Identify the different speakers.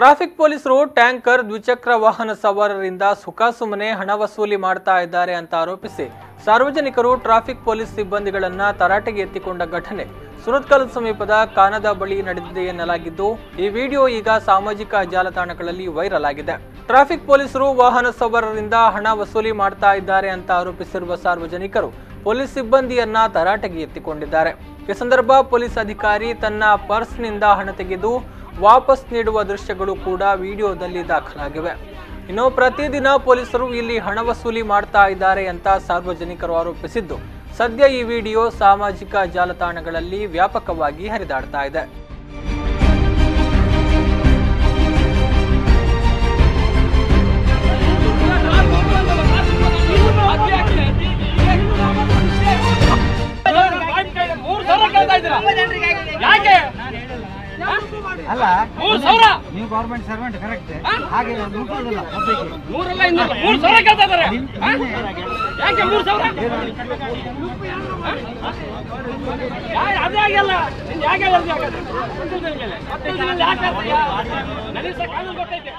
Speaker 1: Traffic ಪೊಲೀಸರು tanker ದ್ವಿಚಕ್ರ ವಾಹನ ಸವಾರರಿಂದ ಸುಖಾಸುಮ್ಮನೆ ಹಣ ವಸೂಲಿ ಮಾಡ್ತಾ ಇದ್ದಾರೆ ಅಂತ ಆರೋಪಿಸಿ ಸಾರ್ವಜನಿಕರು ಟ್ರಾಫಿಕ್ ಪೊಲೀಸ್ ಸಿಬ್ಬಂದಿಗಳನ್ನ ತರಾಟೆಗೆ ಎತ್ತಿಕೊಂಡ ಘಟನೆ. ಸುರತ್ಕಲ್ ಸಮೀಪದ ಕಾನದ ಬಳಿ ನಡೆದಿದೆ ಎನ್ನಲಾಗಿದ್ದು, ಈ ವಿಡಿಯೋ ಈಗ ಸಾಮಾಜಿಕ ಜಾಲತಾಣಗಳಲ್ಲಿ ವೈರಲ್ ಆಗಿದೆ. ಟ್ರಾಫಿಕ್ ಪೊಲೀಸರು ವಾಹನ ಸವಾರರಿಂದ ಹಣ ವಸೂಲಿ ಮಾಡ್ತಾ ಇದ್ದಾರೆ ಅಂತ ಆರೋಪಿಸಿರುವ ಸಾರ್ವಜನಿಕರು ಪೊಲೀಸ್ ಸಿಬ್ಬಂದಿಯನ್ನ ತರಾಟೆಗೆ ಎತ್ತಿಕೊಂಡಿದ್ದಾರೆ. ಈ ಸಂದರ್ಭ ಪೊಲೀಸ್ ಅಧಿಕಾರಿ ತನ್ನ ಪರ್ಸ್ನಿಂದ ಹಣ ತೆಗೆದು ವಾಪಸ್ ನೀಡುವ ದೃಶ್ಯಗಳು ಕೂಡ ವಿಡಿಯೋದಲ್ಲಿ ದಾಖಲಾಗಿವೆ. ಇನ್ನು ಪ್ರತಿದಿನ ಪೊಲೀಸರು ಇಲ್ಲಿ ಹಣ ವಸೂಲಿ ಮಾಡ್ತಾ ಇದ್ದಾರೆ ಅಂತ ಸಾರ್ವಜನಿಕರು ಆರೋಪಿಸಿದ್ದು. ಸದ್ಯ ಈ ವಿಡಿಯೋ ಸಾಮಾಜಿಕ ಜಾಲತಾಣಗಳಲ್ಲಿ ವ್ಯಾಪಕವಾಗಿ ಹರಿದಾಡ್ತಾ ಇದೆ.
Speaker 2: ಇದ್ದೀರಾ? ಯಾಕೆ?
Speaker 3: ಅಲ್ಲ
Speaker 2: ಮೂರ್ ಸಾವಿರ?
Speaker 3: ನೀವು ಗೌರ್ಮೆಂಟ್ ಸರ್ವೆಂಟ್ ಕರೆಕ್ಟ್ ಹಾಗೆ ಮುಟ್ಟೋದಿಲ್ಲ ಪಬ್ಲಿಕ್
Speaker 2: ನೂರಲ್ಲ ಇನ್ನೂರ? ಮೂರ್ ಸಾವಿರ ಕೇಳ್ತಾ ಇದ್ದಾರೆ. ಯಾಕೆ ಮೂರ್ ಸಾವಿರ? ಯಾಕೆ ಯಾಕೆ ನನಗೆ ಸಹ ಕಾನೂನು ಗೊತ್ತೈತೆ.